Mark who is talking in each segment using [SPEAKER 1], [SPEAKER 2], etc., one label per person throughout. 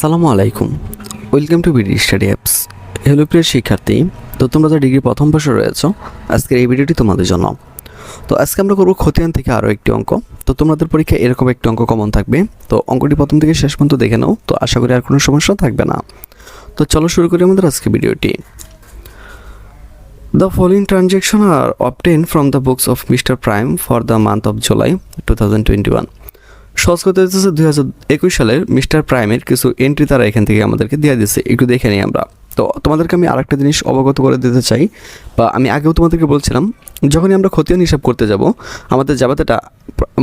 [SPEAKER 1] সালামু আলাইকুম। Welcome to BD study apps hello প্রিয় শিক্ষার্থী, তো তোমরা তো ডিগ্রি প্রথম বর্ষে রয়েছো, আজকের এই ভিডিওটি তোমাদের জন্য। তো আজকে আমরা করব খতিয়ান থেকে আরও একটি অঙ্ক। তো তোমাদের পরীক্ষায় এরকম একটি অঙ্ক কমন থাকবে। তো অঙ্কটি প্রথম থেকে শেষ পর্যন্ত দেখে নাও, তো আশা করি আর কোনো সমস্যা থাকবে না। তো চলো শুরু করি আমাদের আজকে ভিডিওটি। The following transactions are obtained from the books of Mr. Prime for the month of July 2021. সহজ করতে হচ্ছে দুই হাজার একুশ সালের মিস্টার প্রাইমের কিছু এন্ট্রি তারা এখান থেকে আমাদেরকে দিয়ে দিচ্ছে একটু দেখে নিই আমরা। তো তোমাদেরকে আমি আরেকটা জিনিস অবগত করে দিতে চাই, বা আমি আগেও তোমাদেরকে বলছিলাম, যখনই আমরা খতিয়ান হিসাব করতে যাব, আমাদের জাবাতেটা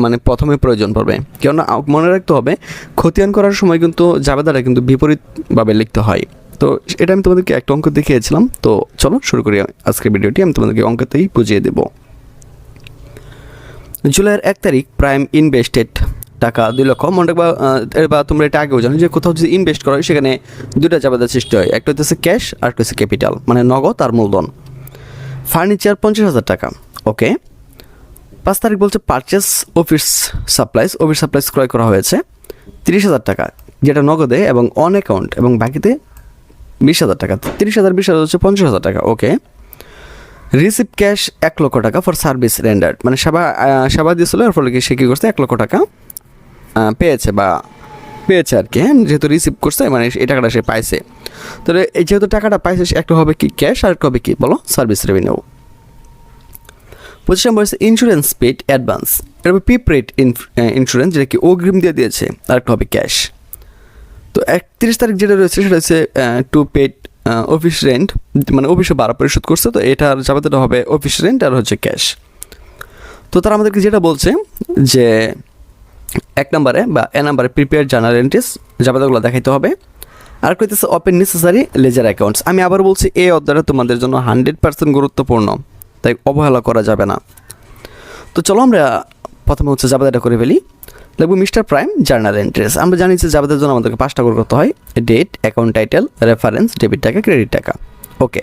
[SPEAKER 1] মানে প্রথমে প্রয়োজন পড়বে। কেননা মনে রাখতে হবে খতিয়ান করার সময় কিন্তু জাবেদাটা কিন্তু বিপরীতভাবে লিখতে হয়। তো এটা আমি তোমাদেরকে একটা অঙ্ক দেখিয়েছিলাম। তো চলো শুরু করি আজকের ভিডিওটি, আমি তোমাদেরকে অঙ্কতেই বুঝিয়ে দেবো। জুলাইয়ের এক তারিখ, প্রাইম ইনভেস্টেড। টাকা দুই লক্ষ। মনে রাখবা বা তোমরা এটা আগেও জানো যে কোথাও যদি ইনভেস্ট করো, সেখানে দুটা জাবেদার সৃষ্টি হয়। একটা হচ্ছে ক্যাশ আর একটা হচ্ছে ক্যাপিটাল মানে নগদ আর মূলধন। ফার্নিচার পঞ্চাশ হাজার টাকা ওকে পাঁচ তারিখ বলছে purchase office supplies office supplies ক্রয় করা হয়েছে তিরিশ হাজার টাকা, যেটা নগদে এবং অন অ্যাকাউন্ট এবং বাকিতে বিশ হাজার টাকা। তিরিশ হাজার, বিশ হাজার হচ্ছে পঞ্চাশ হাজার টাকা ওকে রিসিভ ক্যাশ এক লক্ষ টাকা ফর সার্ভিস রেন্ডার্ড মানে সেবা সেবা দিয়েছিল, এর ফলে কি সে কী করছে? এক লক্ষ টাকা পেয়েছে বা পেয়েছে আর কি হ্যাঁ? যেহেতু রিসিভ করছে মানে এই টাকাটা সে পাইছে। তো এই যেহেতু টাকাটা পাইছে, সে একটা হবে কি ক্যাশ আর হবে কি বলো? সার্ভিস রেভিনিউ পঁচিশ নম্বর হচ্ছে ইন্স্যুরেন্স পেড অ্যাডভান্স এটা হবে পিপ ইন্স্যুরেন্স যেটা কি অগ্রিম দিয়ে দিয়েছে আর একটা হবে ক্যাশ তো একত্রিশ তারিখ যেটা রয়েছে, সেটা হচ্ছে টু পেড অফিস রেন্ট মানে অফিসে ভাড়া পরিশোধ করছে, তো এটার যাবতীয়টা হবে অফিস রেন্ট আর হচ্ছে ক্যাশ তো তারা আমাদেরকে যেটা বলছে যে এক নম্বরে বা এ নম্বরে প্রিপেয়ার জার্নাল এন্ট্রিস যাবতীয়গুলো দেখাইতে হবে। আর কইতেছে ওপেন নেসেসারি লেজার অ্যাকাউন্টস আমি আবার বলছি, এই অধ্যায়টা তোমাদের জন্য হান্ড্রেড পার্সেন্ট গুরুত্বপূর্ণ, তাই অবহেলা করা যাবে না। তো চলো আমরা প্রথমে হচ্ছে জাবেদাটা করে ফেলি। দেখব মিস্টার প্রাইম জার্নাল এন্ট্রিস আমরা জানি যে জাবেদার জন্য আমাদেরকে পাঁচটা করে করতে হয়। Date account title reference debit টাকা ক্রেডিট টাকা। ওকে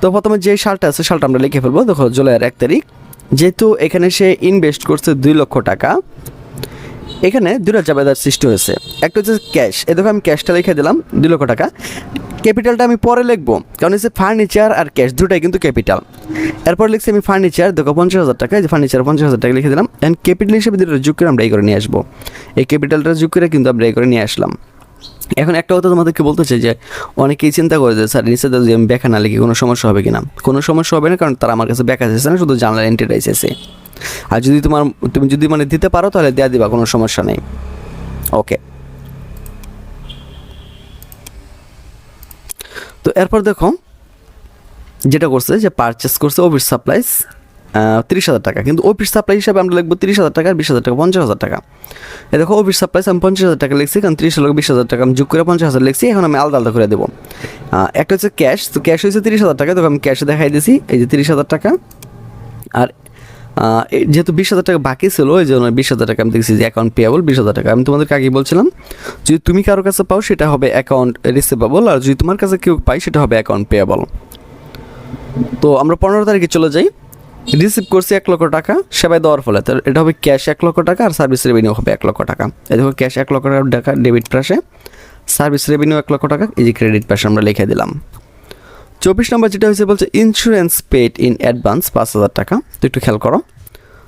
[SPEAKER 1] তো প্রথমে যে সালটা আছে, সালটা আমরা লিখে ফেলব। দেখো জুলাইয়ের এক তারিখ। যেহেতু এখানে সে ইনভেস্ট করছে দুই লক্ষ টাকা এখানে দুটা জাবেদার সৃষ্টি হয়েছে। একটা হচ্ছে ক্যাশ এ দেখো আমি ক্যাশটা লিখে দিলাম, দুই লক্ষ টাকা। ক্যাপিটালটা আমি পরে লিখব, কারণ হচ্ছে ফার্নিচার আর ক্যাশ দুটাই কিন্তু ক্যাপিটাল এরপর লিখছি আমি ফার্নিচার দেখো পঞ্চাশ হাজার টাকা, এই যে ফার্নিচার পঞ্চাশ হাজার টাকা লিখে দিলাম। অ্যান্ড ক্যাপিটাল হিসেবে দুটো যোগ করে আমরা এই করে নিয়ে আসব। এই ক্যাপিটালটা যোগ করে কিন্তু আমরা এই করে নিয়ে আসলাম। এখন একটা কথা তোমাদেরকে বলতে চাই যে, অনেকেই চিন্তা করে যে, স্যার নিচে যদি আমি ব্যাখ্যা না লিখি, কোনো সমস্যা হবে কিনা? কোনো সমস্যা হবে না, কারণ তারা আমার কাছে ব্যাখ্যা চাইছে না, শুধু জানলার এন্ট্রিটা এসেছে আর যদি তোমার, তুমি যদি মানে দিতে পারো তাহলে দেওয়া দিবা, কোনো সমস্যা নেই। ওকে তো এরপর দেখো, যেটা করছে যে পারচেস করছে অফিস সাপ্লাইস তিরিশ হাজার টাকা। কিন্তু অফিস সাপ্লাই হিসাবে আমরা লিখব তিরিশ হাজার টাকা বিশ হাজার টাকা, পঞ্চাশ হাজার টাকা। এ দেখো অফিস সাপ্লাইস আমি পঞ্চাশ হাজার টাকা লিখছি, কারণ তিরিশ হাজার বিশ হাজার টাকা, আমি যোগ করে পঞ্চাশ হাজার লিখছি, এখন আমি আলাদা আলাদা করে দেবো। একটা হচ্ছে ক্যাশ তো ক্যাশ হয়েছে তিরিশ হাজার টাকা, দেখো আমি ক্যাশে দেখাই দিয়েছি এই যে তিরিশ হাজার টাকা। আর যেহেতু বিশ হাজার টাকা বাকি ছিল, ওই জন্য বিশ হাজার টাকা আমি দেখছি যে অ্যাকাউন্ট পেয়াবল বিশ হাজার টাকা। আমি তোমাদেরকে আগেই বলছিলাম, যদি তুমি কারও কাছে পাও, সেটা হবে অ্যাকাউন্ট রিসিভেবল আর যদি তোমার কাছে কেউ পাই সেটা হবে অ্যাকাউন্ট পেয়াবল তো আমরা পনেরো তারিখে চলে যাই। রিসিভ করছি এক লক্ষ টাকা, সেবাই দেওয়ার ফলে। তো এটা হবে ক্যাশ এক লক্ষ টাকা, আর সার্ভিস রেভিনিউ হবে এক লক্ষ টাকা। এই দেখো ক্যাশ এক লক্ষ টাকা ডেবিট পাশে সার্ভিস রেভিনিউ এক লক্ষ টাকা, এই যে ক্রেডিট পাশে আমরা লিখে দিলাম। চব্বিশ নম্বর যেটা হয়েছে বলছে ইন্স্যুরেন্স পেড ইন অ্যাডভান্স পাঁচ হাজার টাকা। তো একটু খেয়াল করো।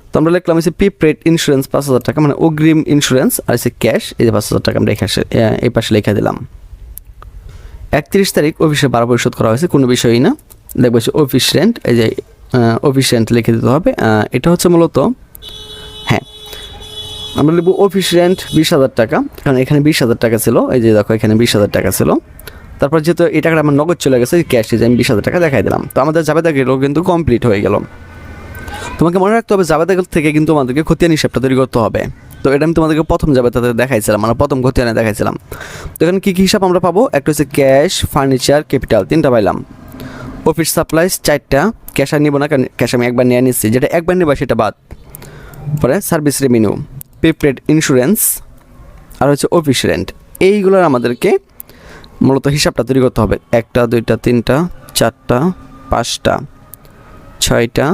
[SPEAKER 1] তো আমরা লিখলাম হচ্ছে পি ইন্স্যুরেন্স পাঁচ হাজার টাকা মানে অগ্রিম ইন্স্যুরেন্স আর হচ্ছে ক্যাশ এই যে পাঁচ হাজার টাকা আমরা এই পাশে লিখে দিলাম। একত্রিশ তারিখ অফিসে ভাড়া পরিশোধ করা হয়েছে, কোনো বিষয়ই না। দেখব হচ্ছে অফিস রেন্ট এই যে অফিস রেন্ট লিখে দিতে হবে। এটা হচ্ছে মূলত হ্যাঁ। আমরা লিখব অফিস রেন্ট বিশ হাজার টাকা, কারণ এখানে বিশ হাজার টাকা ছিল, এই যে দেখো এখানে বিশ হাজার টাকা ছিল। তারপর যেহেতু এই টাকাটা আমার নগদ চলে গেছে ক্যাশ যে আমি বিশ হাজার টাকা দেখাই দিলাম। তো আমাদের জাবেদা গেল কিন্তু কমপ্লিট হয়ে গেল। তোমাকে মনে রাখতে হবে জাবেদা থেকে কিন্তু আমাদেরকে খতিয়ান হিসাবটা তৈরি করতে হবে। তো এটা আমি তোমাদেরকে প্রথম জাবেদাতে দেখাইছিলাম মানে প্রথম খতিয়ানে দেখাইছিলাম। তো এখানে কী কী হিসাব আমরা পাবো? একটা হচ্ছে ক্যাশ ফার্নিচার ক্যাপিটাল তিনটা পাইলাম। অফিস সাপ্লাইস চারটা। ক্যাশ আর নিব না, কারণ ক্যাশ আমি একবার নিয়ে নিচ্ছি। যেটা একবার নেবা সেটা বাদ। পরে সার্ভিস রেভিনিউ প্রিপেড ইন্স্যুরেন্স আর হচ্ছে অফিস রেন্ট এইগুলোর আমাদেরকে মূলত হিসাবটা তৈরি করতে হবে। একটা, দুইটা, তিনটা, চারটা, পাঁচটা, ছয়টা,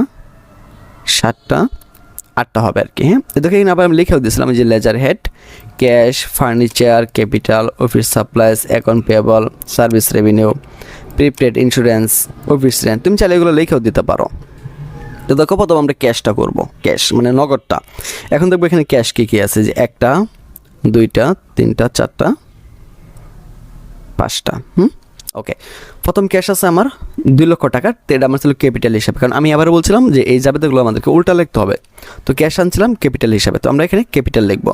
[SPEAKER 1] সাতটা, আটটা হবে আর কি হ্যাঁ? দেখো এখানে আবার আমি লিখেও দিয়েছিলাম যে ledger head, cash, furniture, capital, office supplies, account payable, service revenue, prepaid insurance, office rent. তুমি চাইলে এগুলো লিখেও দিতে পারো। তো দেখো প্রথম আমরা ক্যাশটা করব, ক্যাশ মানে নগদটা। এখন দেখব এখানে ক্যাশ কী কী আছে, যে একটা, দুইটা, তিনটা, চারটা পাঁচটা, হুম? ওকে প্রথম ক্যাশ আছে আমার দুই লক্ষ টাকার, তো এটা আমার ছিল ক্যাপিটাল হিসাবে। কারণ আমি আবার বলছিলাম যে এই জাবেদাগুলো আমাদেরকে উল্টা লিখতে হবে। তো ক্যাশ আনছিলাম ক্যাপিটাল হিসাবে। তো আমরা এখানে ক্যাপিটাল লিখব।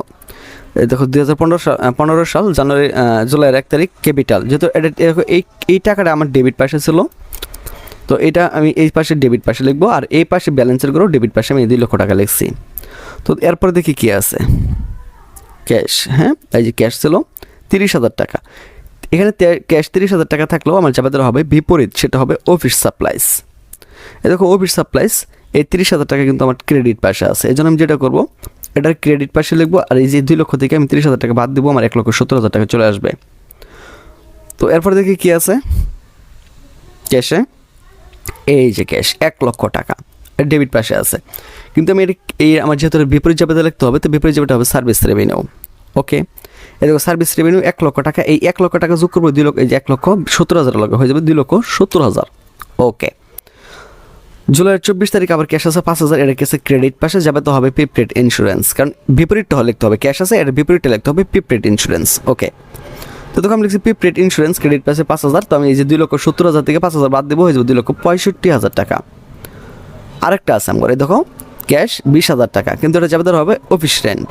[SPEAKER 1] দেখো, দুই হাজার পনেরো সাল পনেরো সাল জানুয়ারি জুলাইয়ের এক তারিখ ক্যাপিটাল যেহেতু এটা এই এই টাকাটা আমার ডেবিট পাশে ছিল। তো এটা আমি এই পাশে ডেবিট পাশে লিখব আর এই পাশে ব্যালেন্সের করেও ডেবিট পাশে আমি দুই লক্ষ টাকা লিখছি। তো এরপরে দেখি কী আছে। ক্যাশ হ্যাঁ? এই যে ক্যাশ ছিল, তিরিশ হাজার টাকা। এখানে ক্যাশ তিরিশ হাজার টাকা থাকলেও আমার যাবে হবে, বিপরীত সেটা হবে অফিস সাপ্লাইস এ দেখো অফিস সাপ্লাইস এই তিরিশ হাজার টাকা কিন্তু আমার ক্রেডিট পাশে আছে। এই জন্য আমি যেটা করব, এটার ক্রেডিট পাশে লিখব, আর এই যে দুই লক্ষ থেকে আমি তিরিশ হাজার টাকা বাদ দেবো, আমার এক লক্ষ সত্তর হাজার টাকা চলে আসবে। তো এরপর দেখি কী আছে? ক্যাশে এই যে ক্যাশ এক লক্ষ টাকা। ডেবিট পাশে আছে। কিন্তু আমি এটা এই আমার যেহেতু বিপরীত যাবে লিখতে হবে, তো বিপরীত যাবেটা হবে সার্ভিস রেভিনিউ ওকে। এই দেখো সার্ভিস রেভিনিউ এক লক্ষ টাকা। এই এক লক্ষ টাকা যোগ করব দুই লক্ষ এই যে এক লক্ষ সত্তর হাজার লক্ষ হয়ে যাবে দুই লক্ষ সত্তর হাজার। ওকে। জুলাইয়ের চব্বিশ তারিখ আবার ক্যাশ আছে পাঁচ হাজার এটা কেসে ক্রেডিট পাশে যাবে তো হবে প্রিপেড ইন্স্যুরেন্স কারণ বিপরীতটা লিখতে হবে ক্যাশ আছে এটা বিপরীতটা লিখতে হবে প্রিপেড ইন্স্যুরেন্স ওকে। তো তখন আমি লিখছি প্রিপেড ইন্স্যুরেন্স ক্রেডিট পাশে পাঁচ হাজার, তো আমি এই যে দুই লক্ষ সত্তর হাজার থেকে পাঁচ হাজার বাদ দেবো, হয়ে যাবে দুই লক্ষ পঁয়ষট্টি হাজার টাকা। আরেকটা আছে আমার দেখো। ক্যাশ বিশ হাজার টাকা, কিন্তু এটা যাবে হবে অফিস রেন্ট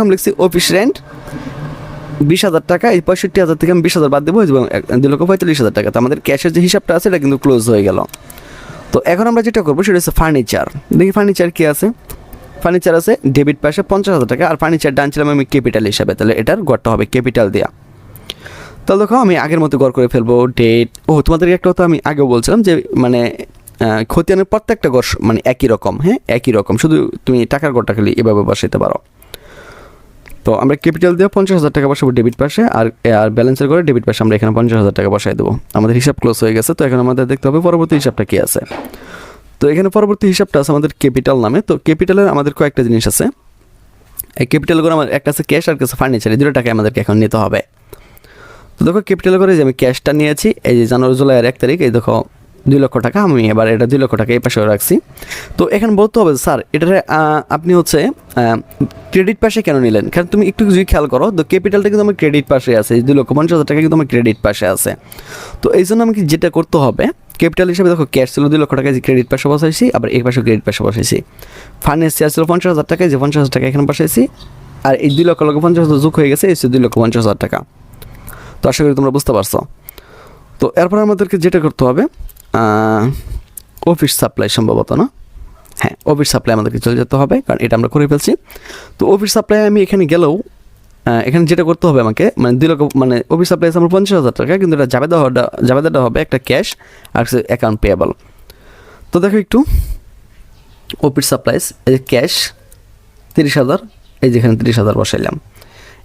[SPEAKER 1] আমি লিখছি অফিস রেন্ট বিশ হাজার টাকা, এই পঁয়ষট্টি হাজার থেকে আমি বিশ হাজার বাদ দেবো এক- দুই লক্ষ পঁয়তাল্লিশ হাজার টাকা। তো আমাদের ক্যাশের যে হিসাবটা আছে, এটা কিন্তু ক্লোজ হয়ে গেল। তো এখন আমরা যেটা করব, সেটা হচ্ছে ফার্নিচার দেখি ফার্নিচার কী আছে? ফার্নিচার আছে ডেবিট পাশে পঞ্চাশ হাজার টাকা, আর ফার্নিচার ডানছিলাম আমি ক্যাপিটাল হিসাবে। তাহলে এটার গড়টা হবে ক্যাপিটাল দেওয়া তাহলে দেখো আমি আগের মতো গড় করে ফেলব ডেট ও তোমাদেরকে একটা কথা আমি আগেও বলছিলাম যে মানে খতিয়ানের প্রত্যেকটা গড় মানে একই রকম হ্যাঁ? একই রকম। শুধু তুমি টাকার গড়টা খালি এভাবে বসাইতে পারো। তো আমরা ক্যাপিটাল দিয়ে পঞ্চাশ হাজার টাকা বসাবো ডেবিট পাশে, আর আর ব্যালেন্সের করে ডেবিট পাশে আমরা এখানে পঞ্চাশ হাজার টাকা বসাই দেবো। আমাদের হিসাব ক্লোজ হয়ে গেছে, তো এখন আমাদের দেখতে হবে পরবর্তী হিসাবটা কী আছে। তো এখানে পরবর্তী হিসাবটা আছে আমাদের ক্যাপিটাল নামে। তো ক্যাপিটালের আমাদের কয়েকটা জিনিস আছে। এই ক্যাপিটাল করে আমার একটা আছে ক্যাশ, আর কাছে ফার্নিচার। এই দুটো টাকা আমাদেরকে এখন নিতে হবে। তো দেখো, ক্যাপিটাল করে যে আমি ক্যাশটা নিয়েছি, এই যে জানুয়ারি জুলাইয়ের এক তারিখ, এই দেখো দুই লক্ষ টাকা, আমি এবার এটা দুই লক্ষ টাকা এই পাশে রাখছি। তো এখানে বলতে হবে স্যার এটা আপনি হচ্ছে ক্রেডিট পাশে কেন নিলেন? কারণ তুমি একটু যদি খেয়াল করো, তো ক্যাপিটালটা কিন্তু আমার ক্রেডিট পাশে আছে দুই লক্ষ পঞ্চাশ হাজার টাকা কিন্তু আমার ক্রেডিট পাশে আছে। তো এই জন্য আমাকে যেটা করতে হবে ক্যাপিটাল হিসেবে দেখো ক্যাশ ছিল দুই লক্ষ টাকা যে ক্রেডিট পাশে বসাইছি, আবার এই পাশে ক্রেডিট পাশে বসাইছি। ফাইন্যান্স চার্জ ছিল পঞ্চাশ হাজার টাকা যে পঞ্চাশ হাজার টাকা এখানে বসাইছি, আর এই দুই লক্ষ লক্ষ পঞ্চাশ হাজার যোগ হয়ে গেছে, এই দুই লক্ষ পঞ্চাশ হাজার টাকা। তো আশা করি তোমরা বুঝতে পারছ। তো এরপর আমাদেরকে যেটা করতে হবে অফিস সাপ্লাই সম্ভবত না? হ্যাঁ অফিস সাপ্লাই আমাদেরকে চলে যেতে হবে, কারণ এটা আমরা করে ফেলছি। তো অফিস সাপ্লাই আমি এখানে গেলেও এখানে যেটা করতে হবে আমাকে মানে দুই লক্ষ মানে অফিস সাপ্লাই আমার পঞ্চাশ হাজার টাকা, কিন্তু এটা জাবেদা জাবেদাটা হবে একটা ক্যাশ আর অ্যাকাউন্ট পেয়েবল তো দেখো একটু অফিস সাপ্লাইস এই যে ক্যাশ তিরিশ হাজার, এই যেখানে তিরিশ হাজার বসাইলাম।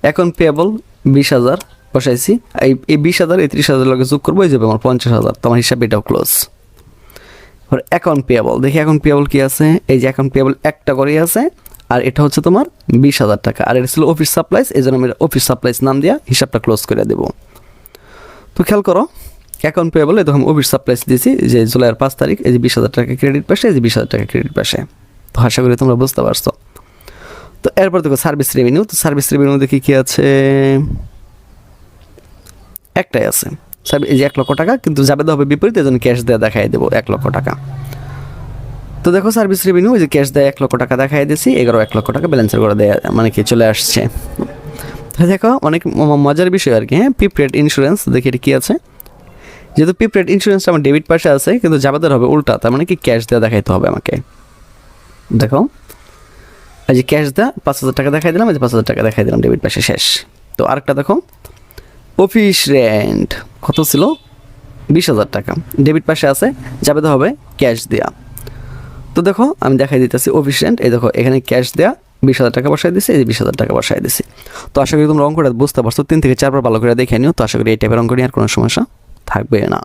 [SPEAKER 1] এখন পেয়েবল বিশ হাজার বসাইছি। এই এই বিশ হাজার, এই ত্রিশ হাজার লোকে যোগ করব এই যাবে আমার পঞ্চাশ হাজার। তোমার হিসাবে এটাও ক্লোজ এবার অ্যাকাউন্ট পেয়াবল দেখি অ্যাকাউন্ট পেয়েবল কি আছে? এই যে অ্যাকাউন্ট পেয়েবল একটা করেই আছে, আর এটা হচ্ছে তোমার বিশ হাজার টাকা। আর এটা ছিল অফিস সাপ্লাইস এই জন্য আমি অফিস সাপ্লাইস নাম দিয়া হিসাবটা ক্লোজ করে দেবো। তো খেয়াল করো অ্যাকাউন্ট পেয়েবল এই তখন অফিস সাপ্লাইস দিয়েছি, যে জুলাইয়ের পাঁচ তারিখ, এই যে বিশ হাজার টাকা ক্রেডিট পাশে, এই যে বিশ হাজার টাকা ক্রেডিট পাশে। তো আশা করি তোমরা বুঝতে পারছ। তো এরপর দেখো সার্ভিস রেভিনিউ তো সার্ভিস রেভিনিউ দেখি কি আছে? একটাই আছে। সার্ভিস এই যে এক লক্ষ টাকা, কিন্তু যাবে হবে বিপরীত, এজন্য ক্যাশ দেওয়া দেখাই দেবো, এক লক্ষ টাকা। তো দেখো সার্ভিস রেভিনিউ যে ক্যাশ দেয় এক লক্ষ টাকা দেখাই দিয়েছি, এগারো এক লক্ষ টাকা ব্যালেন্সের করে দেয় মানে কি চলে আসছে। তো দেখো, অনেক মজার বিষয় আর কি হ্যাঁ পিপ্রেড ইন্স্যুরেন্স দেখি এটা কী আছে। যেহেতু পিপ্রেড ইন্স্যুরেন্সটা আমার ডেবিট পাশে আছে, কিন্তু যাবাদের হবে উল্টা, তার মানে কি ক্যাশ দেওয়া দেখাইতে হবে আমাকে। দেখো, এই যে ক্যাশ দেওয়া পাঁচ হাজার টাকা দেখাই দিলাম, এই যে পাঁচ হাজার টাকা দেখাই দিলাম ডেবিট পাশে শেষ। তো আরেকটা দেখো অফিস রেন্ট কত ছিল? বিশ হাজার টাকা। ডেবিট পাশে আছে, যাবে তো হবে ক্যাশ দেওয়া তো দেখো, আমি দেখাই দিতেছি অফিস রেন্ট এই দেখো, এখানে ক্যাশ দেওয়া বিশ হাজার টাকা বসাই দিছি, এই যে বিশ হাজার টাকা বসাই দিছি। তো আশা করি তুমি রঙ করে বুঝতে পারছ। তিন থেকে চারবার ভালো করে দেখে নিও। তো আশা করি এই টাইপের রঙ নিয়ে আর কোনো সমস্যা থাকবে না।